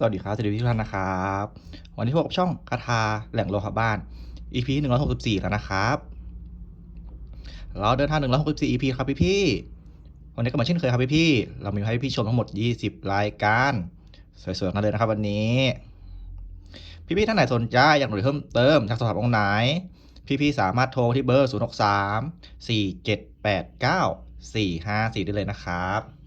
สวัสดีครับสวัสดีทุกท่านนะครับ วันนี้พบกับช่องคาถาแหล่งโลหะบ้าน EP 164แล้วนะครับ เราเดินทาง164 EP ครับพี่พี่วันนี้ก็เหมือนเช่นเคยครับพี่พี่เรามีให้พี่ชมทั้งหมด20รายการ สวยๆกันเลยนะครับวันนี้ พี่พี่ท่านไหนสนใจอยากรู้เพิ่มเติมจากสอบถามองค์ไหน พี่พี่สามารถโทรที่เบอร์063 4789 454ได้เลยนะครับ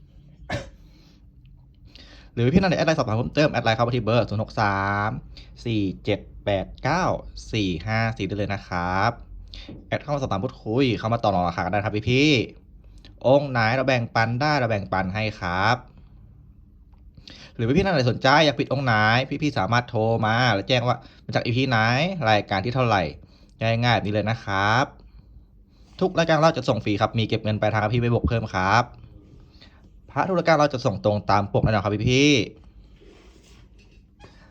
หรือพี่นันไหนแอดไลน์สอบถามเพิ่มเติมแอดไลน์เข้ามาที่เบอร์ 0 6 3 4 7 8 9 4 5 4ได้เลยนะครับแอดเข้ามาสอบถามพูดคุยเข้ามาต่อรองราคากันได้ครับพี่พี่องค์ไหนเราแบ่งปันได้เราแบ่งปันให้ครับ หรือพี่ๆท่านไหนสนใจอยากปิดองค์ไหนพี่ๆสามารถโทรมาแล้วแจ้งว่ามาจากอีพีไหนรายการที่เท่าไหร่ง่ายๆแบบนี้เลยนะครับ ทุกรายการเราจะส่งฟรีครับมีเก็บเงินปลายทางพี่ไม่บวกเพิ่มครับ พระธุรการเราจะส่งตรงตามปกแน่นอนครับพี่พี่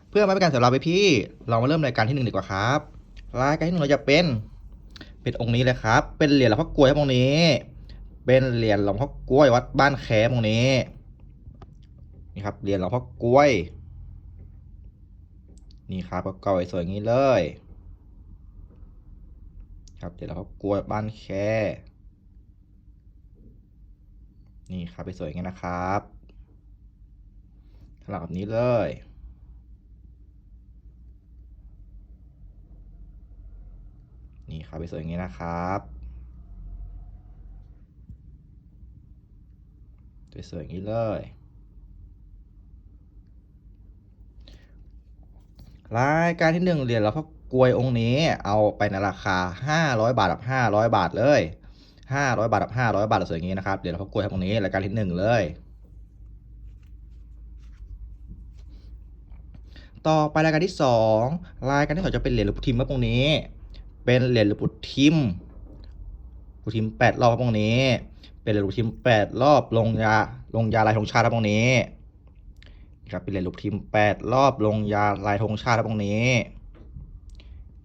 เพื่อไม่เป็นการเสียเวลาพี่พี่เรามาเริ่มรายการที่หนึ่งดีกว่าครับรายการที่หนึ่งเราจะเป็น เป็นองค์นี้เลยครับ เป็นเหรียญหลวงพ่อกล้วยครับองค์นี้ เป็นเหรียญหลวงพ่อกล้วยวัดบ้านแคมองค์นี้นี่ครับเหรียญหลวงพ่อกล้วย นี่ครับเก่าสวยอย่างนี้เลย ครับเหรียญหลวงพ่อกล้วยบ้านแค นี่ครับไปสวยอย่างนี้นะครับสลับแบบนี้เลย นี่ครับไปสวยอย่างนี้นะครับสวยๆอย่างนี้เลย รายการที่หนึ่งเหรียญหลวพ่อกลวยองค์นี้เอาไปในราคา 500 บาทกับ500 บาทเลย 500 บาทกับ 500 บาทสวยอย่างนี้นะครับเหรียญหลวงพ่อกลวยตรงนี้รายการที่หนึ่งเลย ต่อไปรายการที่สองรายการที่สองจะเป็นเหรียญหลวงปู่ทิมครับตรงนี้ เป็นเหรียญหลวงปู่ทิมปู่ทิมแปดรอบครับตรงนี้ เป็นเหรียญหลวงปู่ทิมแปดรอบลงยาลงยาลายธงชาติครับตรงนี้ครับเป็นเหรียญหลวงปู่ทิมแปดรอบลงยาลายธงชาติครับตรงนี้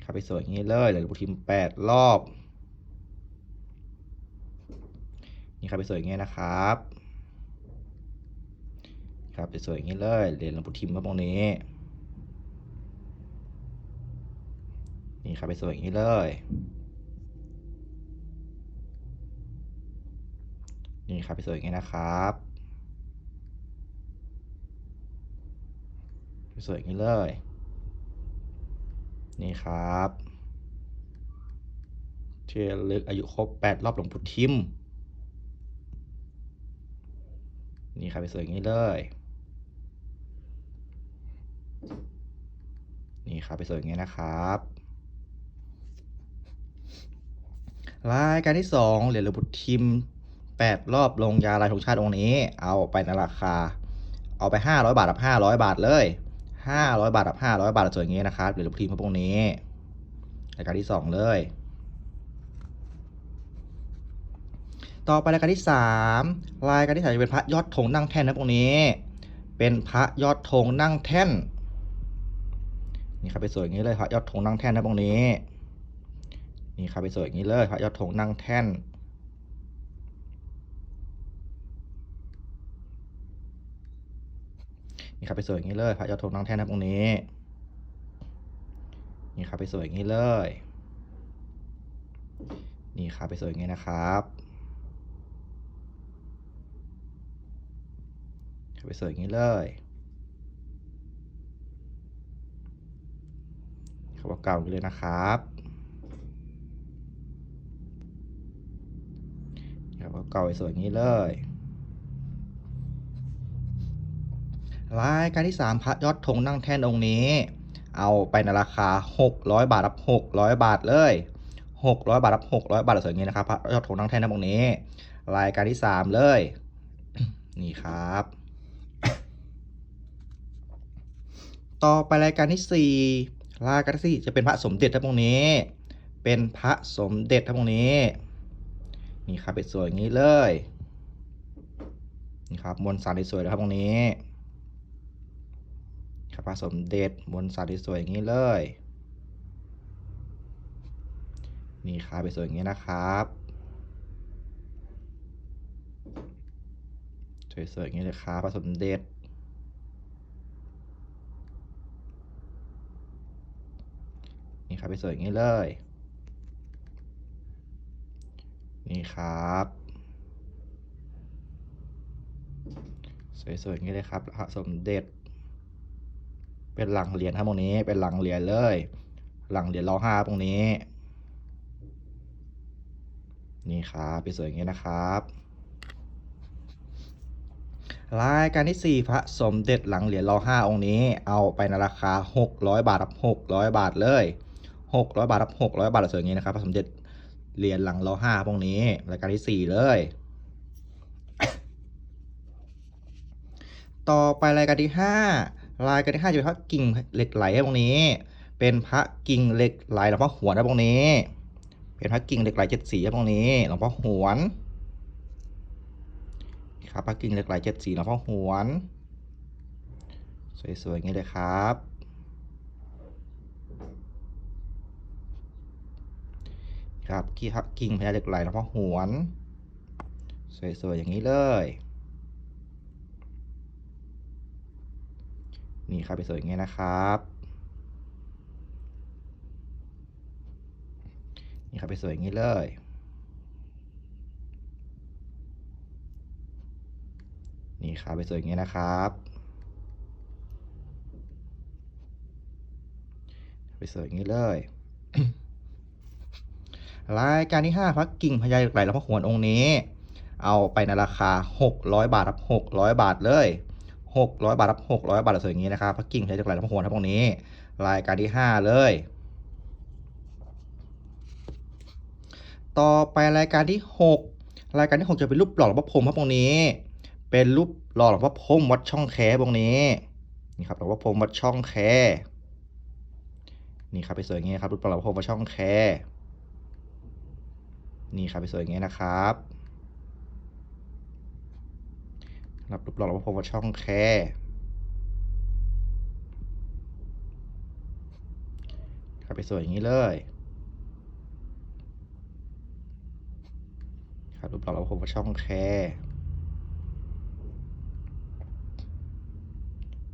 ครับไปสวยอย่างนี้เลยเหรียญหลวงปู่ทิมแปดรอบ นี่ครับไปสวยอย่างนี้นะครับครับไปสวยอย่างนี้เลยเรียญหลวงปู่ทิมครับตรงนี้นี่ครับไปสวยอย่างนี้เลยนี่ครับไปสวยอย่างนี้นะครับไปสวยอย่างนี้เลย นี่ครับเที่ลึกอายุครบแปดรอบหลวงปู่ทิม นี่ครับไปสวยอย่างนี้เลย นี่ครับไปสวยอย่างนี้นะครับรายการที่สองเหรียญหลวงปู่ทิมแปดรอบลงยาลายธงชาติองค์นี้ เอาไปในราคา เอาไปห้าร้อยบาทกับห้าร้อยบาทเลยห้าร้อยบาทกับห้าร้อยบาทสวยอย่างนี้นะครับเหรียญหลวงปู่ทิมพระองค์นี้รายการที่สองเลย ต่อไปรายการที่สามรายการที่สามจะเป็นพระยอดธงนั่งแท่นนะพวกนี้ เป็นพระยอดธงนั่งแท่น นี่ครับไปสวยอย่างนี้เลยพระยอดธงนั่งแท่นนะพวกนี้ นี่ครับไปสวยอย่างนี้เลยพระยอดธงนั่งแท่นนี่ครับไปสวยอย่างนี้เลยพระยอดธงนั่งแท่นนะพวกนี้ นี่ครับไปสวยอย่างนี้เลย นี่ครับไปสวยอย่างนี้นะครับครับ ไปสวยอย่างนี้เลยครับเก่าเลยนะครับครับเก่าไปสวยอย่างนี้เลยรายการที่สามพระยอดธงนั่งแท่นองค์นี้ เอาไปในราคา 600 บาทรับ600 บาทเลย 600 บาทรับ600 บาทสวยอย่างนี้นะครับพระยอดธงนั่งแท่นนองค์นี้ รายการที่สามเลย นี่ครับ ต่อไปรายการที่สี่รายการที่สี่จะเป็นพระสมเด็จทั้งองค์นี้ เป็นพระสมเด็จทั้งองค์นี้ นี่ครับเป็นสวยอย่างนี้เลย นี่ครับมวลสารสวยๆนะครับตรงนี้ครับพระสมเด็จมวลสารสวยอย่างนี้เลย นี่ครับไปสวยอย่างนี้นะครับ สวยๆอย่างนี้เลยครับพระสมเด็จ นี่ครับไปสวยอย่างนี้เลย นี่ครับ สวยๆอย่างนี้เลยครับพระสมเด็จ เป็นหลังเหรียญครับตรงนี้เป็นหลังเหรียญเลย หลังเหรียญรอห้าตรงนี้ นี่ครับไปสวยอย่างนี้นะครับรายการที่สี่พระสมเด็จหลังเหรียญรอห้าองค์นี้ เอาไปในราคาหกร้อยบาทครับหกร้อยบาทเลย หกร้อยบาทรับหกร้อยบาทสวยอย่างนี้นะครับพระสมเด็จเหรียญหลังรอห้าองค์นี้รายการที่สี่เลย ต่อไปรายการที่ห้ารายการที่ห้าจะเป็นพระกิ่งเหล็กไหลครับตรงนี้ เป็นพระกิ่งเหล็กไหลหลวงพ่อหวนครับตรงนี้ เป็นพระกิ่งเหล็กไหลเจ็ดสีครับตรงนี้หลวงพ่อหวนครับพระกิ่งเหล็กไหลเจ็ดสีหลวงพ่อหวน สวยๆอย่างนี้เลยครับครับ กี้กิ่งพญาเหล็กไหลหลวงพ่อหวน สวย ๆ อย่างนี้เลย นี่ครับไปสวยอย่างเงี้นะครับ นี่ครับไปสวยอย่างนี้เลยนี่ครับไปสวยอย่างเงี้นะครับไปสวยอย่างนี้เลย รายการที่ 5 พักกิ่งพญาเหล็กไหลหลวงพ่อหวนองค์นี้ เอาไปในราคา 600 บาทครับ600 บาทเลย 600 บาทครับ600 บาทสวยอย่างนี้นะครับพักกิ่งพญาเหล็กไหลหลวงพ่อหวนครับตรงนี้ รายการที่ 5 เลย ต่อไปรายการที่ 6 รายการที่ 6 จะเป็นรูปหล่อหลวงพ่อพรมครับตรงนี้ เป็นรูปหล่อหลวงพ่อพรมวัดช่องแคตรงนี้นี่ครับหลวงพ่อพรมวัดช่องแคนี่ครับไปสวยอย่างนี้ครับรูปหล่อหลวงพ่อพรมวัดช่องแค นี่ครับไปสวยอย่างนี้นะครับรับรูปหล่อหลวงพ่อพรหมวัดช่องแคครับไปสวยอย่างนี้เลยครับรูปหล่อหลวงพ่อพรหมวัดช่องแค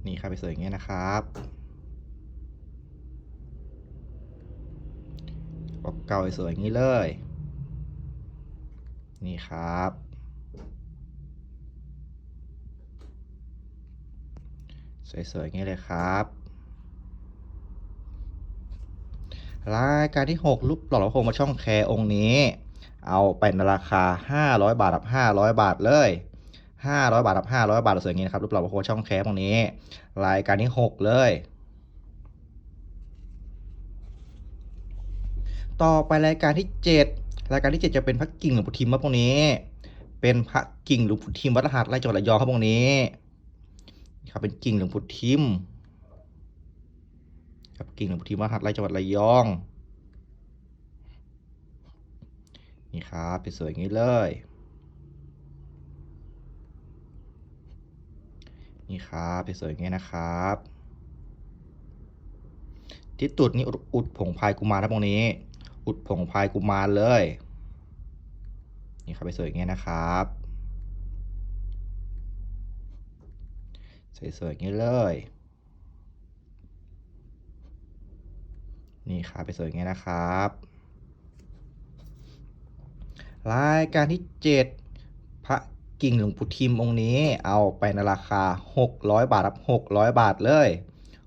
นี่ครับไปสวยอย่างนี้นะครับบอกเก่าสวยอย่างนี้เลย นี่ครับ สวยๆงนี้เลยครับรายการที่ 6 รูปหล่อหลวงพ่อพรหมวัดช่องแคร์องค์นี้ เอาไปในราคา 500 บาทครับ500 บาทเลย 500 บาทครับ500 บาทสวยงี้นะครับรูปหล่อพระโคช่องแคปตรงนี้ รายการที่ 6 เลยต่อไปรายการที่ 7 รายการที่7จะเป็นพระกิ่งหลวงปู่ทิมครับตรงนี้ เป็นพระกิ่งหลวงปู่ทิมวัดรหัสไร่จังหวัดระยองครับตรงนี้ครับเป็นกิ่งหลวงปู่ทิมครับกิ่งหลวงปู่ทิมวัดรหัสไร่จังหวัดระยองนี่ครับเป็นสวยอย่างนี้เลย นี่ครับเป็นสวยอย่างนี้นะครับ ที่ตุดนี่อุดผงพายกุมารครับตรงนี้ อุดผงพายกุมารเลย นี่ครับไปสวยอย่างนี้นะครับสวยๆอย่างนี้เลย นี่ครับไปสวยอย่างนี้นะครับรายการที่ 7 พระกิ่งหลวงปู่ทิมองค์นี้เอาไปในราคา 600 บาทรับ 600 บาทเลย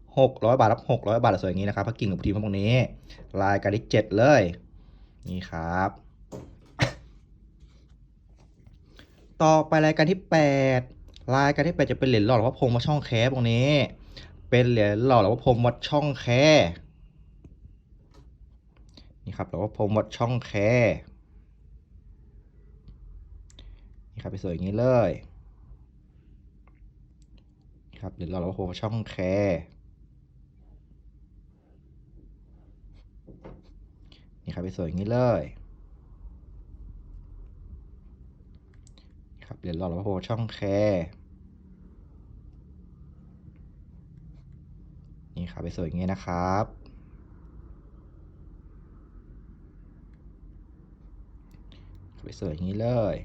600 บาทรับ 600 บาทสวยอย่างนี้นะครับพระกิ่งหลวงปู่ทิมองค์นี้ รายการที่ 7 เลย นี่ครับ ต่อไปรายการที่ 8 รายการที่ 8 จะเป็นเหรียญหล่อหลวงพ่อพรมวัดช่องแคบตรงนี้ เป็นเหรียญหล่อหลวงพ่อพรมวัดช่องแคนี่ครับหลวงพ่อพรมวัดช่องแคนี่ครับไปสวยอย่างนี้เลยครับเดี๋ยวเราเราโหช่องแคนี่ครับไปสวยอย่างนี้เลย ครับเดี๋ยวเราเราโหช่องแคร์นี่ครับไปสวยอย่างนี้นะครับไปสวยอย่างนี้เลย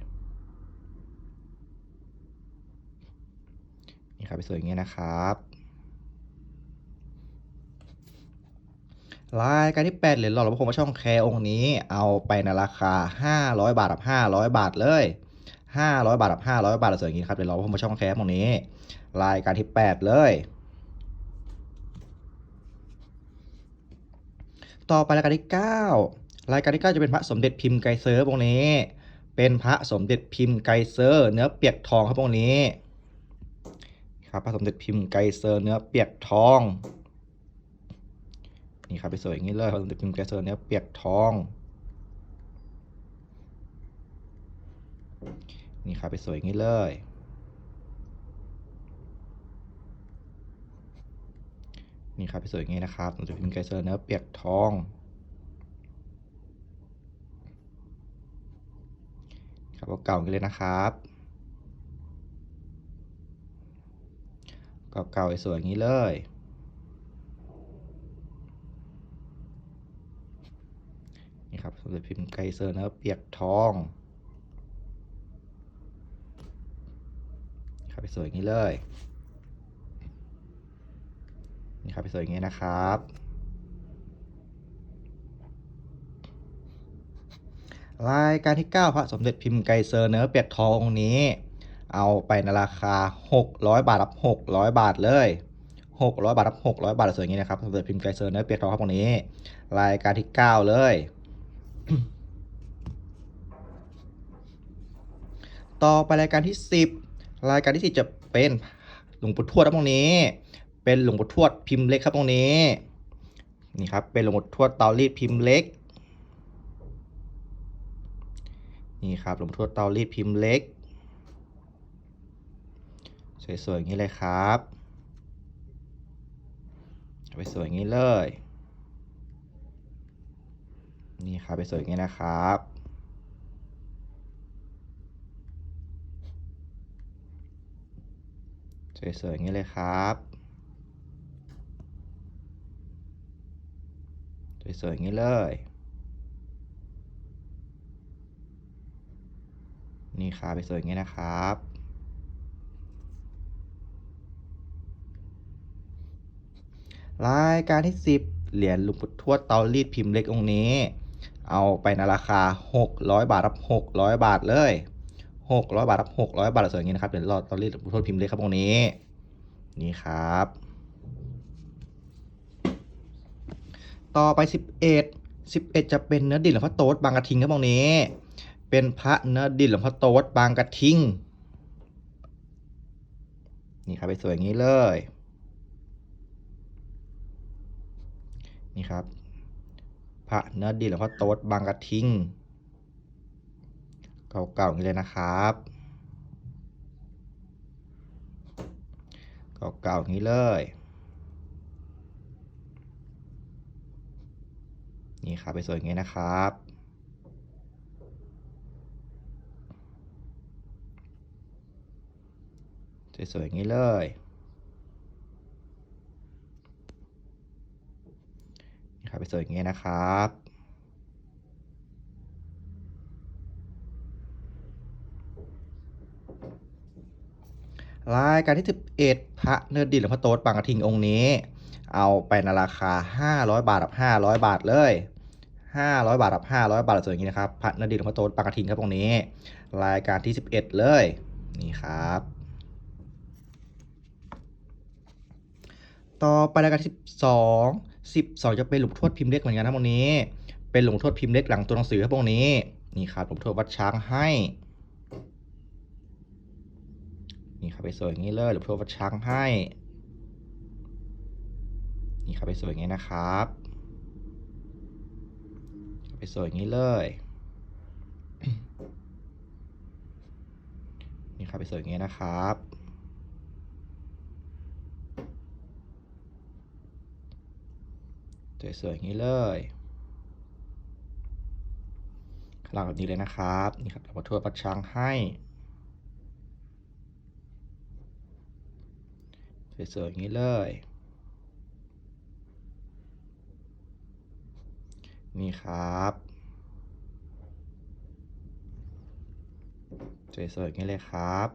นี่ครับไปสวยอย่างนี้นะครับรายการที่8เหรียญหล่อหลวงพ่อคงพระช่องแคร์องค์นี้ เอาไปในราคา 500 บาทกับ500 บาทเลย 500 บาทกับ500 บาทเราสวยอย่างนี้ครับเหรียญหล่อหลวงพ่อคงพระช่องแคร์องนี้ รายการที่ 8 เลย ต่อไปรายการที่ 9 รายการที่ 9 จะเป็นพระสมเด็จพิมพ์ไกเซอร์องนี้ เป็นพระสมเด็จพิมพ์ไกเซอร์เนื้อเปียกทองครับองนี้ครับพระสมเด็จพิมพ์ไกเซอร์เนื้อเปียกทองนี่ครับไปสวยอย่างนี้เลยพระสมเด็จพิมพ์ไกเซอร์เนื้อเปียกทอง นี่ครับไปสวยงี้เลย นี่ครับไปสวยงี้นะครับสมเด็จพิมพ์ไกเซอร์เนื้อเปียกทองครับเก่าๆอย่างนี้เลยนะครับเก่าๆสวยๆงี้เลย นี่ครับสมเด็จพิมพ์ไกเซอร์เนื้อเปียกทอง ครับไปสวยอย่างนี้เลย นี่ครับไปสวยอย่างนี้นะครับ รายการที่ 9 พระสมเด็จพิมพ์ไกเซอร์เนื้อเปียกทององค์นี้ เอาไปในราคา 600 บาทรับ600 บาทเลย600 บาทรับ600 บาทสวยอย่างนี้นะครับสมเด็จพิมพ์ไกเซอร์เนื้อเปียกทองครับองนี้ รายการที่ 9 เลย ต่อไปรายการที่ 10 รายการที่10จะเป็นหลวงปู่ทวดครับตรงนี้ เป็นหลวงปู่ทวดพิมพ์เล็กครับตรงนี้ นี่ครับ เป็นหลวงปู่ทวดเตารีดพิมพ์เล็ก นี่ครับ หลวงปู่ทวดเตารีดพิมพ์เล็ก สวยๆอย่างนี้เลยครับไปสวยอย่างนี้เลย นี่ครับไปสวยอย่างนี้นะครับ สวยๆอย่างนี้เลยครับ สวยๆอย่างนี้เลย นี่ครับไปสวยอย่างนี้นะครับรายการที่ 10 เหรียญหลวงปู่ทวดเตารีดพิมพ์เล็กองค์นี้ เอาไปในราคา 600 บาทรับ 600 บาทเลย 600บาทรับ600บาทสวยอย่างนี้นะครับเหรียญหลอดเตารีดหลวงปู่ทวดพิมพ์เล็กครับองนี้ นี่ครับ ต่อไป11 11จะเป็นเนื้อดินหลวงพ่อโต๊ดบางกระทิงครับองนี้ เป็นพระเนื้อดินหลวงพ่อโต๊ดบางกระทิงนี่ครับไปสวยอย่างนี้เลย นี่ครับ พระเนื้อดินหลวงพ่อโต๊ดบางกระทิง เก่าๆอย่างนี้เลยนะครับเก่าๆอย่างนี้เลย นี่ครับไปสวยอย่างนี้นะครับสวยๆอย่างนี้เลย นี่ครับไปสวยอย่างนี้นะครับ รายการที่ 11 พระเนื้อดินหลวงพ่อโต๊ดบางกระทิงองค์นี้ เอาไปในราคา 500 บาทกับ500 บาทเลย 500 บาทกับ500 บาทส่วยอย่างนี้นะครับพระเนื้อดินหลวงพ่อโต๊ดบางกระทิงครับองค์นี้ รายการที่ 11 เลยนี่ครับ ต่อไปรายการที่12 12 จะเป็นหลวงทวดพิมพ์เล็กเหมือนกันนะพวกนี้ เป็นหลวงทวดพิมพ์เล็กหลังตัวหนังสือครับพวกนี้นี่ครับหลวงทวดวัดช้างให้ นี่ครับไปสวยอย่างนี้เลยหลวงพ่อทวดวัดช้างให้ นี่ครับไปสวยอย่างนี้นะครับไปสวยอย่างนี้เลย นี่ครับไปสวยอย่างนี้นะครับสวยๆอย่างนี้เลยข้างหลังแบบนี้เลยนะครับ นี่ครับเราทั่วปัดช้างให้ สวยๆอย่างนี้เลย นี่ครับ สวยๆอย่างนี้เลยครับ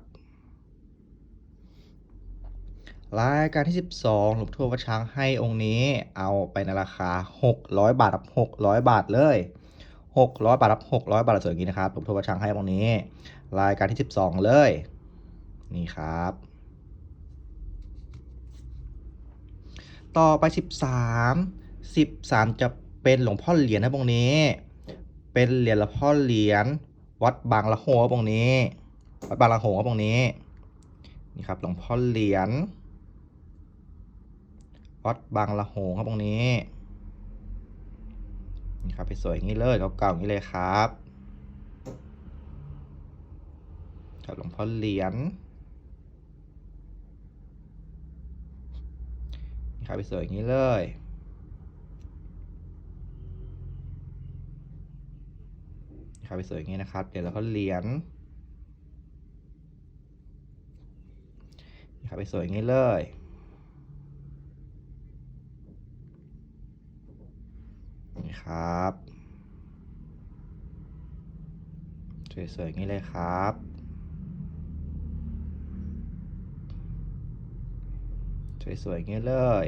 รายการที่ 12 หลวงพ่อทววัดช้างให้องค์นี้เอาไปในราคา 600 บาทรับ600 บาทเลย 600 บาทรับ600 บาทสวยอย่างนี้นะครับหลวงพ่อทววัดช้างให้องค์นี้ รายการที่ 12 เลย นี่ครับ ต่อไป 13 13 จะเป็นหลวงพ่อเหรียญนะตรงนี้ เป็นเหรียญหลวงพ่อเหรียญวัดบางละโหครับตรงนี้ วัดบางละโหครับตรงนี้นี่ครับหลวงพ่อเหรียญวัดบางละโหครับตรงนี้นี่ครับไปสวยอย่างนี้เลยเก่าๆอย่างนี้เลยครับครับหลวงพ่อเหรียญ นี่ครับไปสวยอย่างนี้เลยนี่ครับไปสวยอย่างนี้นะครับ เดี๋ยวเราก็เหรียญนี่ครับไปสวยอย่างนี้เลยนี่ครับสวยๆอย่างนี้เลยครับ สวยๆอย่างนี้เลย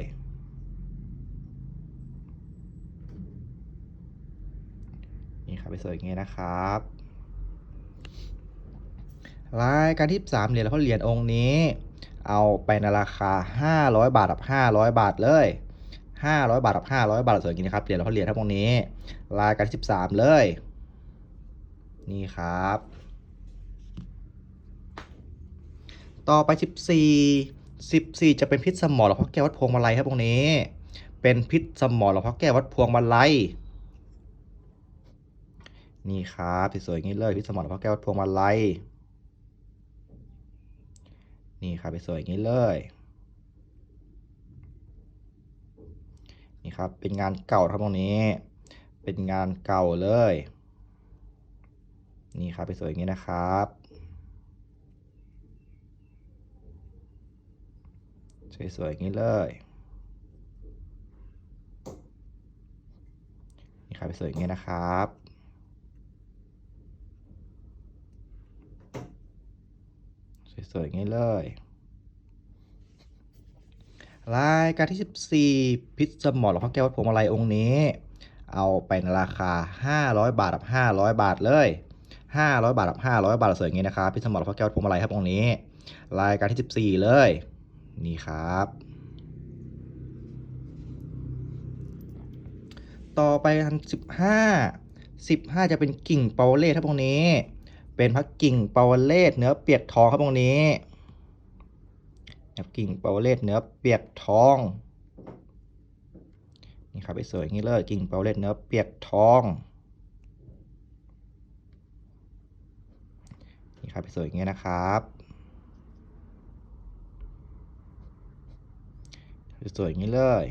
นี่ครับไปสวยอย่างนี้นะครับรายการที่3เหรียญแล้วเหรียญองค์นี้ เอาไปในราคา 500 บาทกับ500 บาทเลย 500 บาทกับ500 บาทสวยเงนี้นะครับเหรียญแล้วเหรียญทั้งตรงนี้รายการที่13 เลย นี่ครับ ต่อไป 14 14 จะเป็นพิษสมอหลวงพ่อแก้ววัดพวงมาลัยครับตรงนี้ เป็นพิษสมอหลวงพ่อแก้ววัดพวงมาลัยนี่ครับสวยๆอย่างนี้เลยพิษสมอหลวงพ่อแก้ววัดพวงมาลัยนี่ครับสวยๆอย่างนี้เลยนี่ครับเป็นงานเก่าครับตรงนี้ เป็นงานเก่าเลย นี่ครับสวยๆอย่างนี้นะครับ สวยๆอย่างนี้เลยนี่ครับสวยๆอย่างนี้นะครับสวยๆอย่างนี้เลยรายการที่ 14 พิษสมอหลวงพ่อแก้ววัดพวงมาลัยองค์นี้ เอาไปในราคา 500 บาทกับ 500 บาทเลย 500 บาทกับ 500 บาทสวยอย่างนี้นะครับพิษสมอหลวงพ่อแก้ววัดพวงมาลัยครับองค์นี้ รายการที่ 14 เลย นี่ครับ ต่อไปทัน15 15จะเป็นกิ่งเปาเล่ครับตรงนี้ เป็นพักกิ่งเปาเล่เนื้อเปียกทองครับตรงนี้กิ่งเปาเล่เนื้อเปียกทองนี่ครับไปสวยอย่างนี้เลยกิ่งเปาเล่เนื้อเปียกทองนี่ครับไปสวยอย่างนี้นะครับ สวยอย่างนี้เลย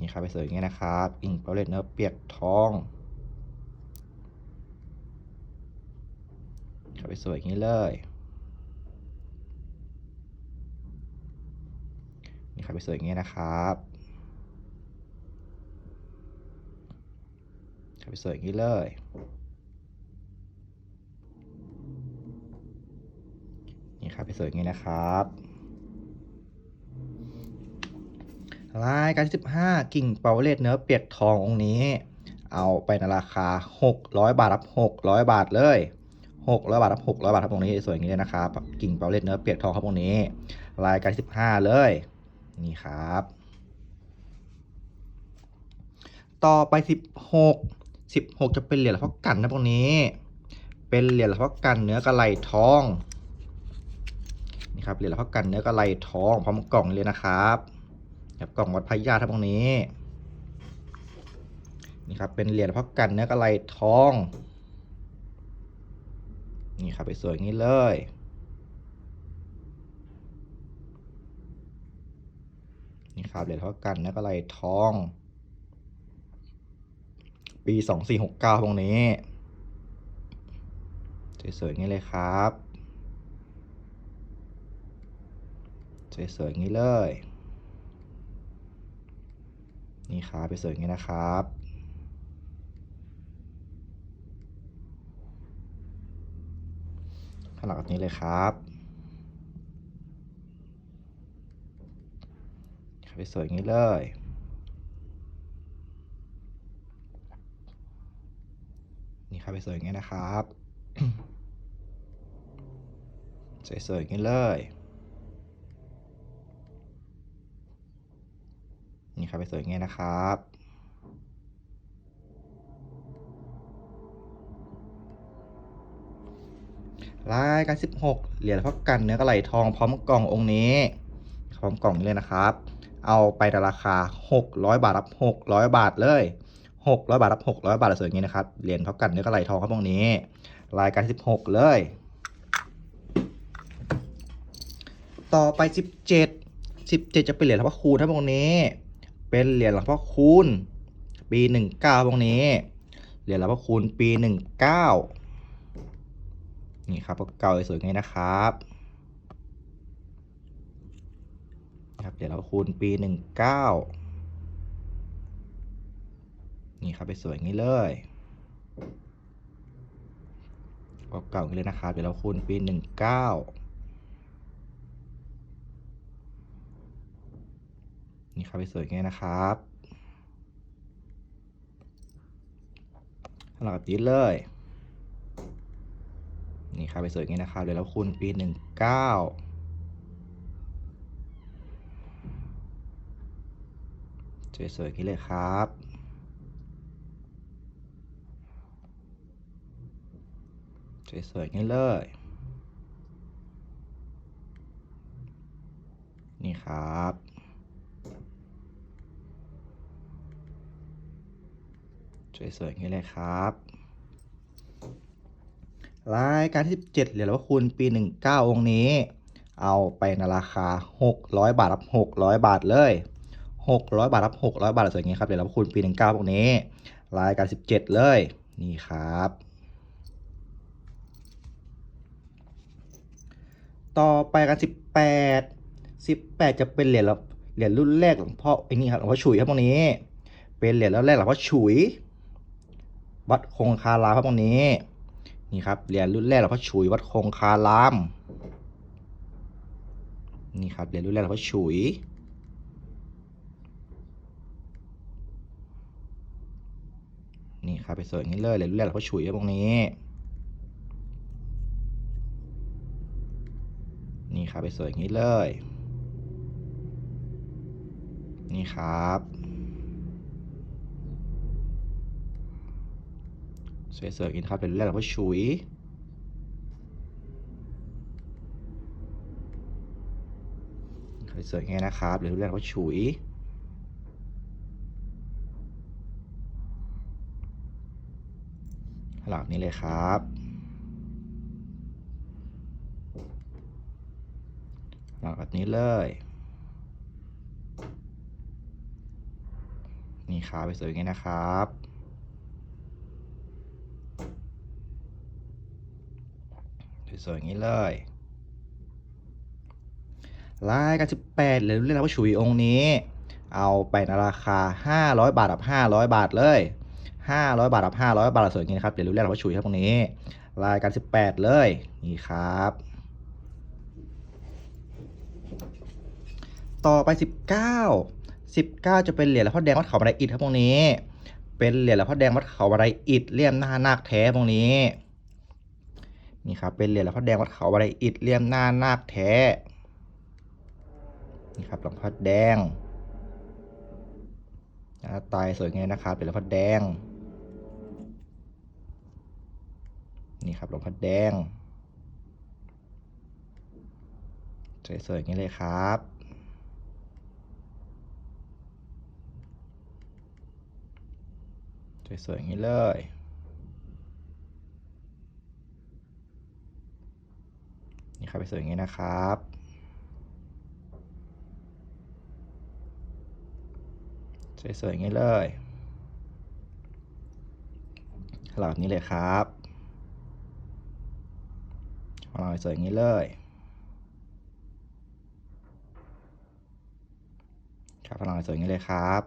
นี่ครับไปสวยอย่างนี้นะครับอิงเปาเลตเนื้อเปียกทองครับไปสวยอย่างนี้เลยนี่ครับไปสวยอย่างนี้นะครับครับไปสวยอย่างนี้เลยนี่ครับไปสวยอย่างนี้นะครับ รายการที่15 กิ่งเปาเลตเนื้อเปียกทององค์นี้ เอาไปในราคา 600 บาทรับ600 บาทเลย600บาทรับ600บาทครับตรงนี้สวยอย่างนี้เลยนะครับ กิ่งเปาเลตเนื้อเปียกทองครับตรงนี้ รายการที่15 เลย นี่ครับ ต่อไป 16 16 จะเป็นเหรียญหลวงพ่อกันนะตรงนี้ เป็นเหรียญหลวงพ่อกันเนื้อกระไหลทองนี่ครับเหรียญหลวงพ่อกันเนื้อกระไหลทองพร้อมกล่องเลยนะครับ แบบกล่องวัดพญาทั้งตรงนี้ นี่ครับ เป็นเหรียญพ่อกันเนื้อกระไหลทอง นี่ครับไปสวยอย่างนี้เลยนี่ครับเหรียญพ่อกันเนื้อกระไหลทอง ปีสองสี่หกเก้าตรงนี้สวยๆงี้เลยครับ สวยๆงี้เลย นี่ครับไปสวยงี้นะครับขนาดแบบนี้เลยครับไปสวยงี้เลยนี่ครับไปสวยงี้นะครับสวยๆอยงี้เลย นี่ครับไปสวยอย่างนี้นะครับ รายการ 16 เหรียญพ่อกันเนื้อกระไหลทองพร้อมกล่ององค์นี้ พร้อมกล่องนี้เลยนะครับ เอาไปในราคา 600 บาทรับ 600 บาทเลย 600 บาทรับ 600 บาทสวยอย่างนี้นะครับ เหรียญพ่อกันเนื้อกระไหลทองครับองค์นี้ รายการ 16 เลย ต่อไป 17 17 จะเป็นเหรียญหลวงพ่อคูณครับองค์นี้ เป็นเหรียญหลวงพ่อคูณปี19องค์นี้ เหรียญหลวงพ่อคูณปี19นี่ครับเก่าสวยๆไงนะครับครับ เดี๋ยวเราคูณปีหนึ่งเก้านี่ครับไปสวยงี้เลยเก่าๆอย่างนี้เลยนะครับ เดี๋ยวเราคูณปีหนึ่งเก้า นี่ครับไปสวยอย่างนี้นะครับเราตีเลย นี่ครับไปสวยอย่างนี้นะครับเดี๋ยวเราคูณปีหนึ่งเก้าสวยๆอย่างนี้เลยครับ สวยๆอย่างนี้เลย นี่ครับ สวยๆอย่างนี้เลยครับรายการที่17เหรียญหลวงพ่อคูณปี 19 องค์นี้ เอาไปในราคา 600 บาทรับ 600 บาทเลย 600 บาทรับ 600 บาทสวยอย่างนี้ครับเหรียญหลวงพ่อคูณปี 19 องค์นี้รายการ17 เลยนี่ครับ ต่อไปกัน 18 18 จะเป็นเหรียญเหรียญรุ่นแรกหลวงพ่อไอ้นี่ครับหลวงพ่อฉุยครับตรงนี้ เป็นเหรียญรุ่นแรกหลวงพ่อฉุย วัดคงคารามครับตรงนี้ นี่ครับเหรียญรุ่นแรกหลวงพ่อฉุยวัดคงคาราม นี่ครับเหรียญรุ่นแรกหลวงพ่อฉุยนี่ครับไปสวยงนี้เลยเหรียญรุ่นแรกหลวงพ่อฉุยตรงนี้นี่ครับไปสวยงนี้เลย นี่ครับ สวยๆอย่างนี้ครับเป็นแรกหลวงพ่อฉุยสวยๆอย่างนะครับ เป็นแรกหลวงพ่อฉุยหลังนี้เลยครับ หลังแบบนี้เลย นี่ครับไปสวยอย่างนี้นะครับ สวยๆอย่างนี้เลยรายการ18เหรียญรุ่นแรกหลวงพ่อฉุยองค์นี้ เอาไปในราคา500บาทกับ500บาทเลย500บาทกับ500บาทสวยอย่างนี้นะครับเหรียญรุ่นแรกหลวงพ่อฉุยครับตรงนี้ รายการ18เลยนี่ครับ ต่อไป19 19จะเป็นเหรียญหลวงพ่อแดงวัดเขาบันไดอิฐครับตรงนี้ เป็นเหรียญหลวงพ่อแดงวัดเขาบันไดอิฐเลี่ยมหน้านาคแท้ตรงนี้ นี่ครับเป็นเหรียญหลวงพ่อแดงวัดเขาบันไดอิฐเลี่ยมหน้านาคแท้นี่ครับหลวงพ่อแดงหน้าตายสวยงามนะครับเป็นหลวงพ่อแดงนี่ครับหลวงพ่อแดงสวยๆอย่างนี้เลยครับ สวยๆอย่างนี้เลย ครับไปสวยอย่างนี้นะครับ สวยๆอย่างนี้เลยหลังนี้เลยครับหลังสวยอย่างนี้เลยครับหลังสวยอย่างนี้เลยครับ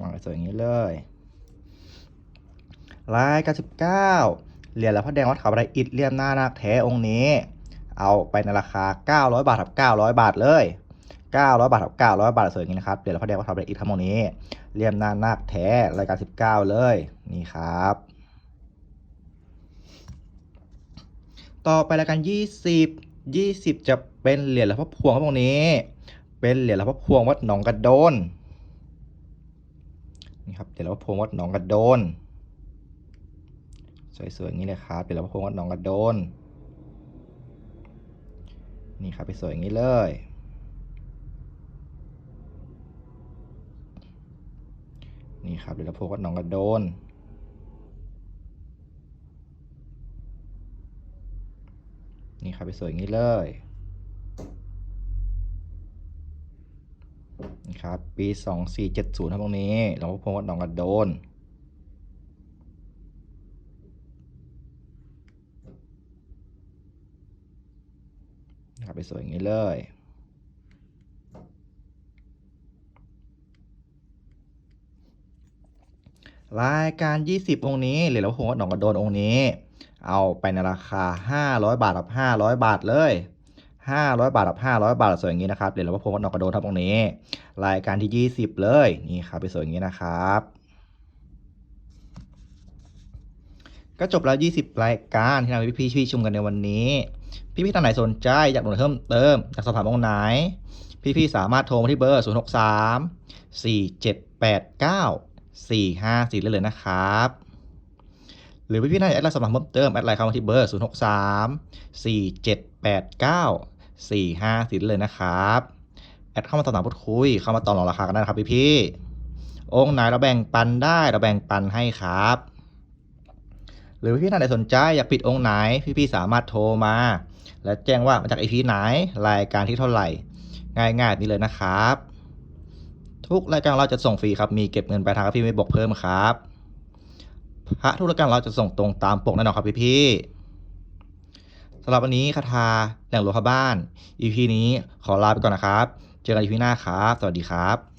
หลังสวยอย่างนี้เลย รายเก้าร19เก้าเหรียญหลวงพ่อแดงวัดเขาบันไดอิฐเลี่ยมหน้านาคแท้องค์นี้ เอาไปในราคา 900 บาทกับ900 บาทเลย 900 บาทกับ900 บาทสวยอย่างนี้นะครับ เหรียญหลวงพ่อแดงวัดเขาบันไดอิฐทั้งหมดนี้เลี่ยมหน้านาคแท้รายการ 19 เลย นี่ครับ ต่อไปรายการ 20 20 จะเป็นเหรียญหลวงพ่อพวงครับตรงนี้ เป็นเหรียญหลวงพ่อพวงวัดหนองกระโดนนี่ครับเหรียญหลวงพ่อพวงวัดหนองกระโดน สวยๆอย่างนี้เลยครับเหรียญหลวงพ่อพงวัดหนองกระโดน นี่ครับไปสวยอย่างนี้เลย นี่ครับเหรียญหลวงพ่อพงวัดหนองกระโดนนี่ครับไปสวยอย่างนี้เลยนี่ครับปี 2470ครับตรงนี้หลวงพ่อพงวัดหนองกระโดน นะครับ ไปสวยอย่างนี้เลย รายการ 20 องค์นี้เหรียญหลวงพ่อพงวัดหนองกระโดนองค์นี้ เอาไปในราคา 500 บาทกับ500 บาทเลย500 บาทกับ500 บาทสวยอย่างนี้นะครับเหรียญหลวงพ่อพงวัดหนองกระโดนครับตรงนี้ รายการที่ 20 เลยนี่ครับไปสวยอย่างนี้นะครับ ก็จบแล้ว 20 รายการที่เราพี่พี่ชมกันในวันนี้ พี่พี่ๆท่านไหนสนใจอยากดูเพิ่มเติมอยากสอบถามองค์ไหน พี่พี่ๆสามารถโทรมาที่เบอร์ 0 6 3 4 7 8 9 4 5 4 ได้เลยนะครับ หรือพี่พี่ๆท่านแอดไลน์สอบถามเพิ่มเติมแอดไลน์เข้ามาที่เบอร์ 0 6 3 4 7 8 9 4 5 4 ได้เลยนะครับ แอดเข้ามาสอบถามพูดคุย เข้ามาต่อรองราคากันได้นะครับพี่พี่ๆองค์ไหนเราแบ่งปันได้เราแบ่งปันให้ครับ หรือพี่ท่านใดสนใจอยากปิดองค์ไหน พี่ๆสามารถโทรมา และแจ้งว่ามาจากไอพีไหนรายการที่เท่าไหร่ ง่ายๆแบบนี้เลยนะครับ ทุกรายการเราจะส่งฟรีครับมีเก็บเงินปลายทางครับพี่ไม่บอกเพิ่มครับพระทุกรายการเราจะส่งตรงตามปกแน่นอนครับพี่ๆสำหรับวันนี้คาถาแหล่งหลวงพระบ้าน EP นี้ขอลาไปก่อนนะครับ เจอกัน EP หน้าครับ สวัสดีครับ